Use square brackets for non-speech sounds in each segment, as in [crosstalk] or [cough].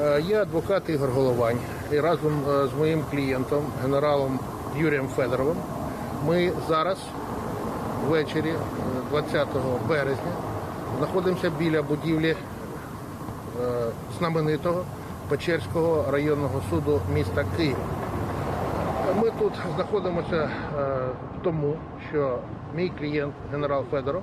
Е, Я адвокат Ігор Головань і разом е, з моїм клієнтом, генералом Юрієм Федоровим, ми зараз ввечері е, 20 березня знаходимося біля будівлі е, знаменитого Печерського районного суду міста Києва. Ми тут знаходимося е, тому, що мій клієнт генерал Федоров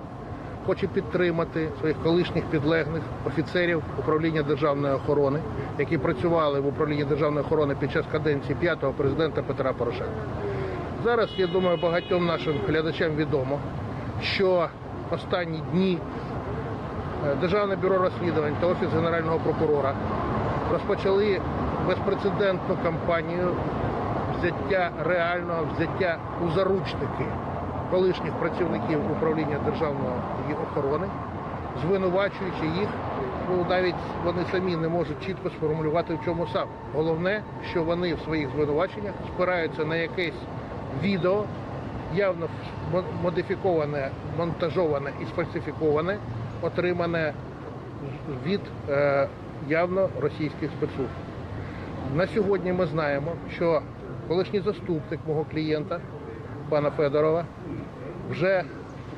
хоче підтримати своїх колишніх підлеглих офіцерів управління державної охорони, які працювали в управлінні державної охорони під час каденції п'ятого президента Петра Порошенка. Зараз, я думаю, багатьом нашим глядачам відомо, що останні дні е, Державне бюро розслідувань та Офіс Генерального прокурора розпочали безпрецедентну кампанію взяття реального взяття у заручники колишніх працівників управління державної охорони, звинувачуючи їх, ну навіть вони самі не можуть чітко сформулювати в чому саме. Головне, що вони в своїх звинуваченнях спираються на якесь відео, явно модифіковане, монтажоване і сфальсифіковане, отримане від е, явно російських спецслужб. На сьогодні ми знаємо, що колишній заступник мого клієнта, пана Федорова, вже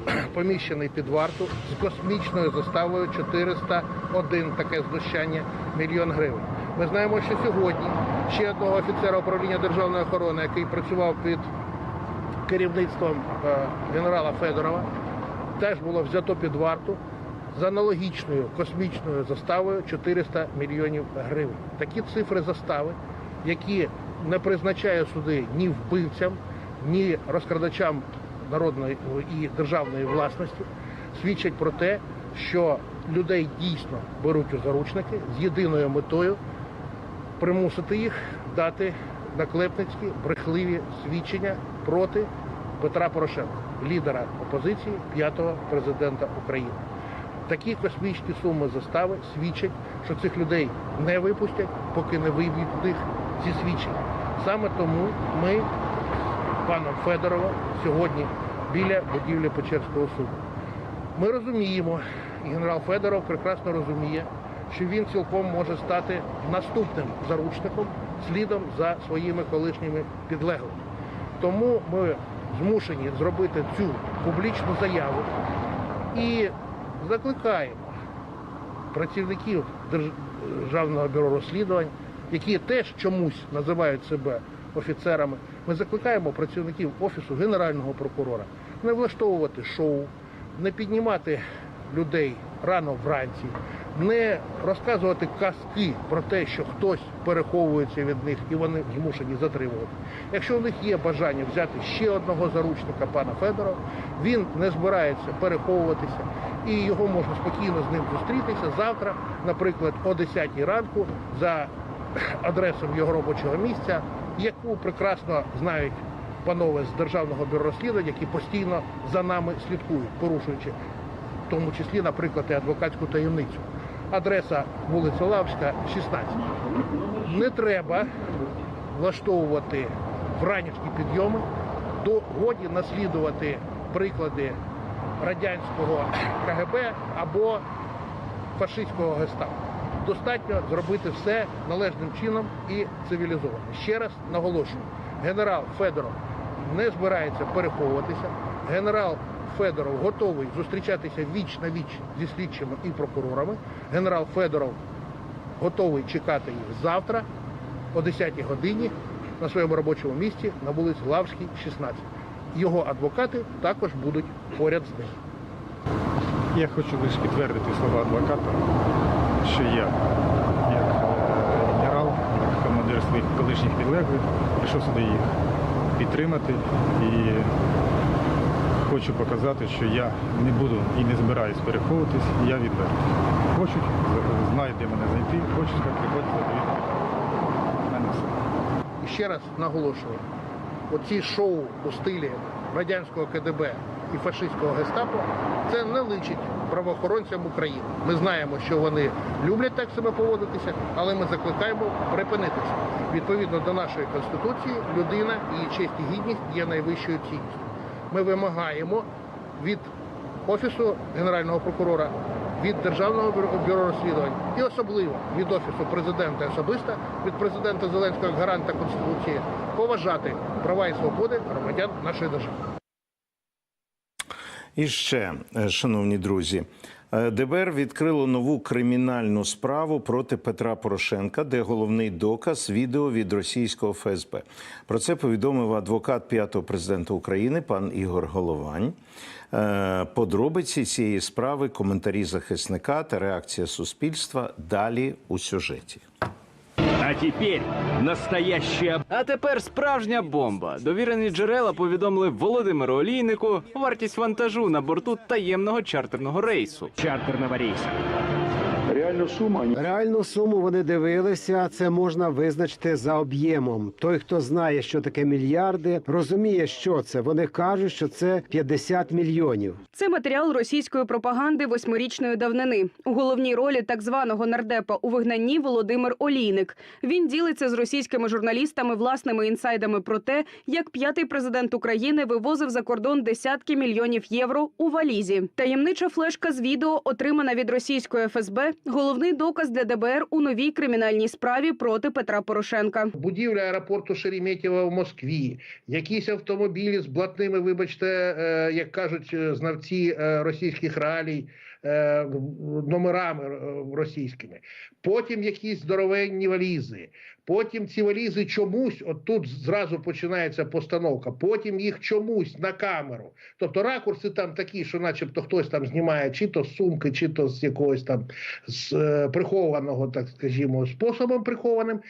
[clears throat] поміщений під варту з космічною заставою 401 таке знущання мільйон гривень. Ми знаємо, що сьогодні ще одного офіцера управління державної охорони, який працював під керівництвом е, генерала Федорова, теж було взято під варту з аналогічною космічною заставою 400 мільйонів гривень. Такі цифри застави, які не призначає суди ні вбивцям, ні розкрадачам народної і державної власності, свідчать про те, що людей дійсно беруть у заручники з єдиною метою примусити їх дати наклепницькі брехливі свідчення проти Петра Порошенка, лідера опозиції, п'ятого президента України. Такі космічні суми застави свідчать, що цих людей не випустять, поки не виб'ють в них ці свідчення. Саме тому ми паном Федоровим сьогодні біля будівлі Печерського суду. Ми розуміємо, і генерал Федоров прекрасно розуміє, що він цілком може стати наступним заручником слідом за своїми колишніми підлеглими. Тому ми змушені зробити цю публічну заяву і закликаємо працівників Державного бюро розслідувань, які теж чомусь називають себе офіцерами. Ми закликаємо працівників Офісу Генерального прокурора не влаштовувати шоу, не піднімати людей рано вранці, не розказувати казки про те, що хтось переховується від них і вони змушені затримувати. Якщо у них є бажання взяти ще одного заручника пана Федорова, він не збирається переховуватися і його можна спокійно з ним зустрітися завтра, наприклад, о 10 ранку за [clears throat] адресою його робочого місця, яку прекрасно знають панове з Державного бюро розслідувань, які постійно за нами слідкують, порушуючи в тому числі, наприклад, і адвокатську таємницю. Адреса вулиця Лавська, 16. Не треба влаштовувати вранішні підйоми, до годі наслідувати приклади радянського КГБ або фашистського гестапо. Достатньо зробити все належним чином і цивілізовано. Ще раз наголошую, генерал Федоров не збирається переховуватися. Генерал Федоров готовий зустрічатися віч на віч зі слідчими і прокурорами. Генерал Федоров готовий чекати їх завтра о 10 годині на своєму робочому місці на вулиці Лавській, 16. Його адвокати також будуть поряд з ним. Я хочу лише підтвердити слова адвоката, що я, як е, генерал, як командир своїх колишніх підлеглих, прийшов сюди їх підтримати і хочу показати, що я не буду і не збираюсь переховуватись, я відвертий. Хочуть, знають, де мене знайти, хочуть, як приходять все. І ще раз наголошую, оці шоу у стилі радянського КДБ і фашистського гестапо це не личить правоохоронцям України. Ми знаємо, що вони люблять так себе поводитися, але ми закликаємо припинитися. Відповідно до нашої конституції, людина, її честь і гідність є найвищою цінністю. Ми вимагаємо від офісу генерального прокурора від Державного бюро, розслідувань і особливо від Офісу президента особисто, від президента Зеленського гаранта Конституції, поважати права і свободи громадян нашої держави. І ще, е, шановні друзі, ДБР відкрило нову кримінальну справу проти Петра Порошенка, де головний доказ відео від російського ФСБ. Про це повідомив адвокат п'ятого президента України пан Ігор Головань. Е, Подробиці цієї справи, коментарі захисника та реакція суспільства далі у сюжеті. А теперь настоящая А тепер справжня бомба. Довірені джерела повідомили Володимиру Олійнику вартість вантажу на борту таємного чартерного рейсу. чартерного рейса. Реальну суму вони дивилися. Це можна визначити за об'ємом. Той, хто знає, що таке мільярди, розуміє, що це. Вони кажуть, що це 50 мільйонів. Це матеріал російської пропаганди восьмирічної давнини. У головній ролі так званого нардепа у вигнанні Володимир Олійник. Він ділиться з російськими журналістами власними інсайдами про те, як п'ятий президент України вивозив за кордон десятки мільйонів євро у валізі. Таємнича флешка з відео, отримана від російської ФСБ, головний доказ для ДБР у новій кримінальній справі проти Петра Порошенка. будівля аеропорту Шереметєва в Москві, якісь автомобілі з блатними, вибачте, е, як кажуть е, знавці е, російських реалій, е, номерами е, російськими. Потім якісь здоровенні валізи. Потім ці валізи чомусь, от тут зразу починається постановка. Потім їх чомусь на камеру. Тобто ракурси там такі, що, начебто, хтось там знімає чи то з сумки, чи то з якогось там з е, прихованого, так скажімо, способом прихованим.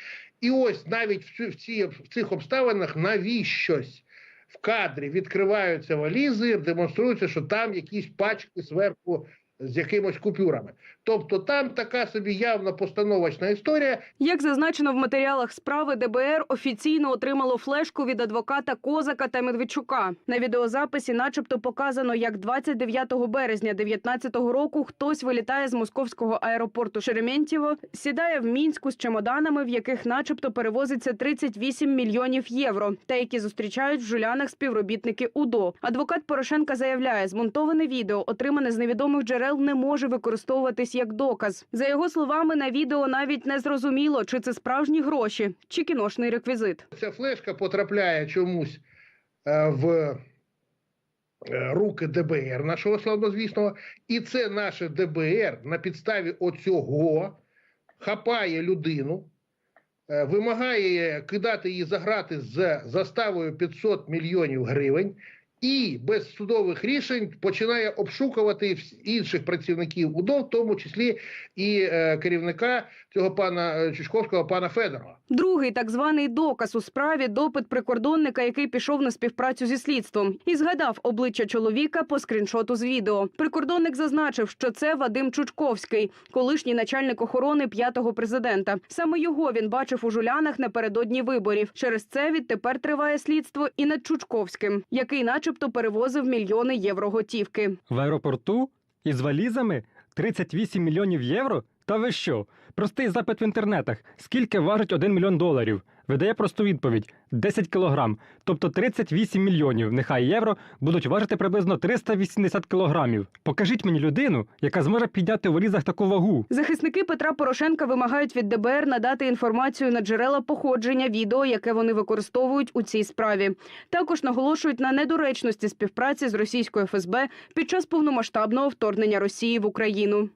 І ось навіть в, цю- в, ці, в цих обставинах навіщось в кадрі відкриваються валізи, демонструється, що там якісь пачки зверху з якимось купюрами. Тобто там така собі явно постановочна історія, Як зазначено в матеріалах справи, ДБР офіційно отримало флешку від адвоката Козака та Медведчука. На відеозаписі, начебто, показано, як 29 березня 2019 року хтось вилітає з московського аеропорту Шереметьєво, сідає в мінську з чемоданами, в яких, начебто, перевозиться 38 мільйонів євро, та які зустрічають в жулянах співробітники УДО. Адвокат Порошенка заявляє, змонтоване відео, отримане з невідомих джерел, не може використовуватись як доказ. За його словами, на відео навіть не зрозуміло, чи це справжні гроші, чи кіношний реквізит. ця флешка потрапляє чомусь е, в е, руки ДБР нашого славнозвісного, і це наше ДБР на підставі оцього хапає людину, е, вимагає кидати її за грати з заставою 500 мільйонів гривень. І без судових рішень починає обшукувати інших працівників УДО, в тому числі і е, керівника цього пана е, Чучковського, пана Федорова. Другий так званий доказ у справі допит прикордонника, який пішов на співпрацю зі слідством, і згадав обличчя чоловіка по скріншоту з відео. Прикордонник зазначив, що це Вадим Чучковський, колишній начальник охорони п'ятого президента. Саме його він бачив у жулянах напередодні виборів. Через це відтепер триває слідство і над Чучковським, який, начебто, перевозив мільйони євро готівки. В аеропорту із валізами 38 мільйонів євро? Та ви що? Простий запит в інтернетах. Скільки важить 1 мільйон доларів? Видає просту відповідь: 10 кілограм. Тобто 38 мільйонів, нехай євро, будуть важити приблизно 380 кілограмів. Покажіть мені людину, яка зможе підняти в валізах таку вагу. Захисники Петра Порошенка вимагають від ДБР надати інформацію на джерела походження відео, яке вони використовують у цій справі. Також наголошують на недоречності співпраці з російською ФСБ під час повномасштабного вторгнення Росії в Україну.